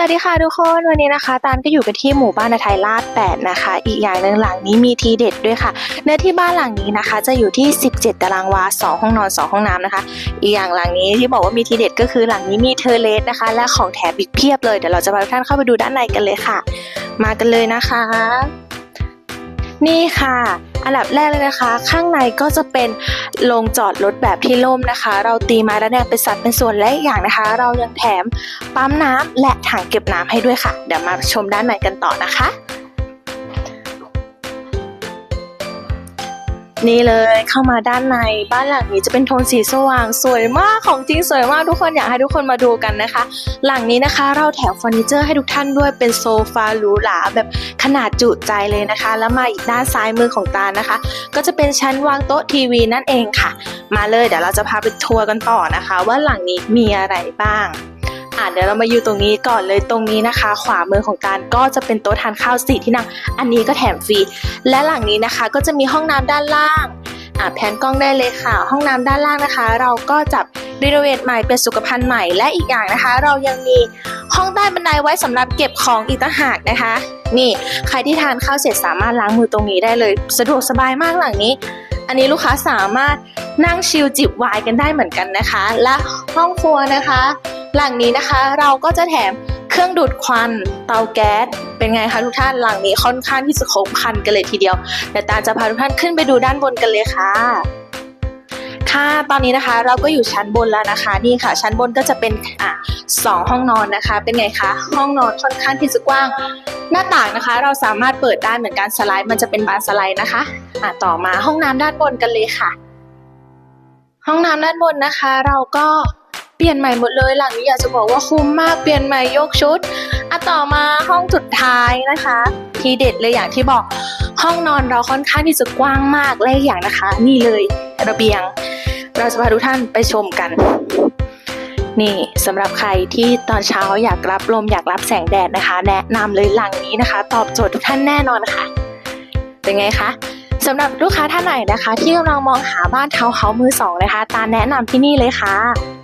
สวัสดีค่ะทุกคนวันนี้นะคะ ตาลก็อยู่กันที่หมู่บ้านนาไทยลาด8นะคะ อีกอย่างหนึ่งหลังนี้มีทีเด็ดด้วยค่ะ เนื้อที่บ้านหลังนี้นะคะ จะอยู่ที่ 17 ตารางวา 2 ห้องนอน 2 ห้องน้ำนะคะ อีกอย่างหลังนี้ที่บอกว่ามีทีเด็ดก็คือหลังนี้มีเทอเลสนะคะ และของแถมอีกเพียบเลยเดี๋ยวเราจะพาทุกท่านเข้าไปดูด้านในกันเลยค่ะ มากันเลยนะคะ นี่ค่ะ อันดับแรกเลยนะคะ ข้างในก็จะเป็นโรงจอดรถแบบที่ล่มนะคะ เราตีมาแล้วเนี่ยเป็นสัดเป็นส่วนและอย่างนะคะ เรายังแถมปั๊มน้ำและถังเก็บน้ำให้ด้วยค่ะ เดี๋ยวมาชมด้านในกันต่อนะคะ นี่เลยเข้ามาด้านในบ้านหลังนี้จะเป็นโทนสีสว่างสวยมากของจริงสวยมากทุกคนอยากให้ทุกคนมาดูกันนะคะ หลังนี้นะคะเราแถมเฟอร์นิเจอร์ให้ทุกท่านด้วยเป็นโซฟาหรูหราแบบขนาดจุใจเลยนะคะ แล้วมาอีกด้านซ้ายมือของตานะคะ ก็จะเป็นชั้นวางโต๊ะทีวีนั่นเองค่ะ มาเลยเดี๋ยวเราจะพาไปทัวร์กันต่อนะคะ ว่าหลังนี้มีอะไรบ้าง อะเดี๋ยวเรามาอยู่ตรงนี้ก่อนเลยตรงนี้นะคะ ขวามือของการก็จะเป็นโต๊ะทานข้าวสี่ที่นั่งอันนี้ก็แถมฟรีและหลังนี้นะคะก็จะมีห้องน้ำด้านล่างอะแผนกล้องได้เลยค่ะ ห้องน้ำด้านล่างนะคะ เราก็จับรีโนเวทใหม่เป็นสุขภัณฑ์ใหม่และอีกอย่างนะคะ เรายังมีห้องใต้บันไดไว้สำหรับเก็บของอีกต่างหากนะคะ นี่ใครที่ทานข้าวเสร็จสามารถล้างมือตรงนี้ได้เลย สะดวกสบายมากหลังนี้ อันนี้ลูกค้าสามารถนั่งชิลจิบวน์กันได้เหมือนกันนะคะ และห้องครัวนะคะ หลังนี้นะคะ เราก็จะแถมเครื่องดูดควันเตาแก๊สเป็นไงคะทุกท่านหลังนี้ค่อนข้างที่จะครบคันกันเลยทีเดียวเดี๋ยวตาจะพาทุกท่านขึ้นไปดูด้านบนกันเลยค่ะค่ะตอนนี้นะคะเราก็อยู่ชั้นบนแล้วนะคะ นี่ค่ะ ชั้นบนก็จะเป็นอะสองห้องนอนนะคะ เป็นไงคะห้องนอนค่อนข้างที่จะกว้าง หน้าต่างนะคะ เราสามารถเปิดได้เหมือนกันสไลด์มันจะเป็นบานสไลด์นะคะอะต่อมาห้องน้ำด้านบนกันเลยค่ะ ห้องน้ำด้านบนนะคะ เราก็ เปลี่ยนใหม่หมดเลยหลังนี้อยากจะบอกว่าคุ้มมากเปลี่ยนใหม่ยกชุดอะต่อมาห้องสุดท้ายนะคะ ทีเด็ดเลยอย่างที่บอกห้องนอนเราค่อนข้างที่จะกว้างมากและอีกอย่างนะคะ นี่เลยระเบียง เราจะพาทุกท่านไปชมกัน นี่สำหรับใครที่ตอนเช้าอยากรับลมอยากรับแสงแดดนะคะ แนะนำเลยหลังนี้นะคะ ตอบโจทย์ทุกท่านแน่นอนค่ะ เป็นไงคะสำหรับลูกค้าท่านไหนนะคะ ที่กำลังมองหาบ้านเทาวเฮามือสองนะคะ ตาแนะนำที่นี่เลยค่ะ